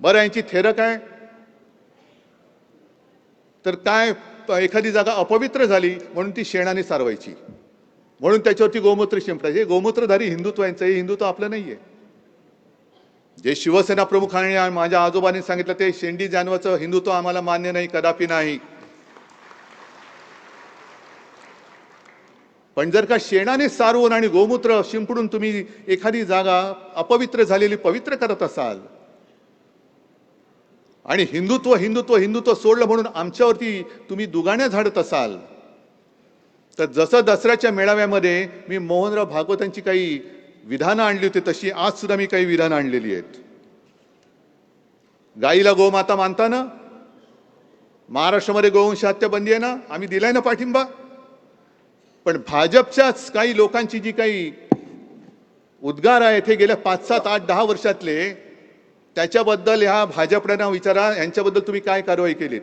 बरं यांची थेरं काय तर काय एखादी जागा अपवित्र झाली म्हणून ती शेणाने सारवायची. म्हणून त्याच्यावरती गोमूत्र शिंपडायचे. हे गोमूत्रधारी हिंदुत्व यांचं हे हिंदुत्व आपलं नाहीये. जे शिवसेना प्रमुखांनी माझ्या आजोबांनी सांगितलं ते शेंडी जानवाचं हिंदुत्व आम्हाला मान्य नाही कदापि नाही. पण जर का शेणाने सारवून आणि गोमूत्र शिंपडून तुम्ही एखादी जागा अपवित्र झालेली पवित्र करत असाल आणि हिंदुत्व हिंदुत्व हिंदुत्व सोडलं म्हणून आमच्यावरती तुम्ही दुगाण्या झाडत असाल. तर जसं दसऱ्याच्या मेळाव्यामध्ये मी मोहनराव भागवतांची काही विधानं आणली होती तशी आज सुद्धा मी काही विधानं आणलेली आहेत. गाईला गोमाता मानता ना महाराष्ट्रामध्ये गोवंश हत्या बंदी आहे ना आम्ही दिलाय ना पाठिंबा. पण भाजपच्याच काही लोकांची जी काही उद्गार आहेत हे गेल्या पाच सात आठ दहा वर्षातले त्याच्याबद्दल ह्या भाजपड्यांना विचारा यांच्याबद्दल तुम्ही काय कारवाई केलीत?